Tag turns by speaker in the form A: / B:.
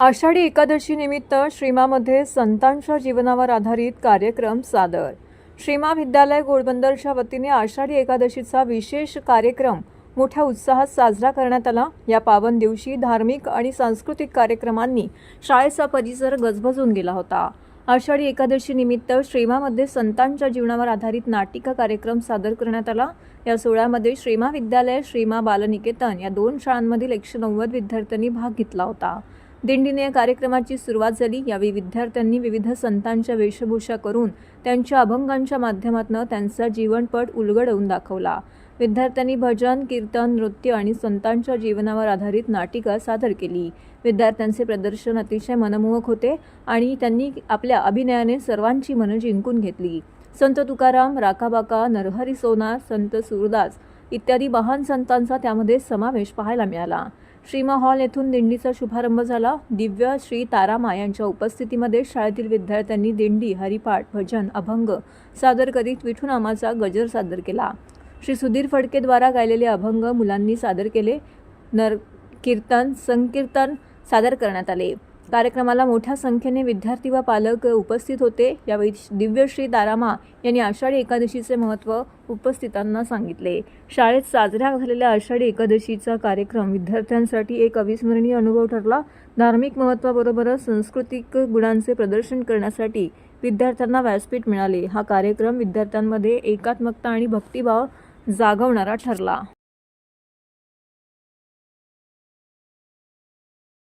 A: आषाढी एकादशीनिमित्त श्रीमामध्ये संतांच्या जीवनावर आधारित कार्यक्रम सादर. श्रीमा विद्यालय गोडबंदरच्या वतीने आषाढी एकादशीचा विशेष कार्यक्रम मोठ्या उत्साहात साजरा करण्यात आला. या पावन दिवशी धार्मिक आणि सांस्कृतिक कार्यक्रमांनी शाळेचा परिसर गजबजून गेला होता. आषाढी एकादशीनिमित्त श्रीमामध्ये संतांच्या जीवनावर आधारित नाटिका कार्यक्रम सादर करण्यात आला. या सोहळ्यामध्ये श्रीमा विद्यालय श्रीमा बालनिकेतन या दोन शाळांमधील एकशे नव्वद विद्यार्थ्यांनी भाग घेतला होता. दिंडीने या कार्यक्रमाची सुरुवात झाली. यावेळी विद्यार्थ्यांनी विविध संतांच्या वेशभूषा करून त्यांच्या अभंगांच्या माध्यमातून त्यांचा जीवनपट उलगडवून दाखवला. विद्यार्थ्यांनी भजन कीर्तन नृत्य आणि संतांच्या जीवनावर आधारित नाटिका सादर केली. विद्यार्थ्यांचे प्रदर्शन अतिशय मनमोहक होते आणि त्यांनी आपल्या अभिनयाने सर्वांची मनं जिंकून घेतली. संत तुकाराम राकाबाका नरहरी सोनार संत सूरदास इत्यादी महान संतांचा त्यामध्ये समावेश पाहायला मिळाला. श्रीमा हॉल येथून दिंडीचा शुभारंभ झाला. दिव्य श्री तारामा यांच्या उपस्थितीमध्ये शाळेतील विद्यार्थ्यांनी दिंडी हरिपाठ भजन अभंग सादर करीत विठुनामाचा गजर सादर केला. श्री सुधीर फडकेद्वारा गायलेले अभंग मुलांनी सादर केले. नर कीर्तन संकीर्तन सादर करण्यात आले. कार्यक्रमाला मोठ्या संख्येने विद्यार्थी व पालक उपस्थित होते. यावेळी दिव्यश्री दारामा तारामा यांनी आषाढी एकादशीचे महत्त्व उपस्थितांना सांगितले. शाळेत साजऱ्या झालेल्या आषाढी एकादशीचा कार्यक्रम विद्यार्थ्यांसाठी एक अविस्मरणीय अनुभव ठरला. धार्मिक महत्त्वाबरोबरच सांस्कृतिक गुणांचे प्रदर्शन करण्यासाठी विद्यार्थ्यांना व्यासपीठ मिळाले. हा कार्यक्रम विद्यार्थ्यांमध्ये एकात्मकता आणि भक्तिभाव जागवणारा ठरला.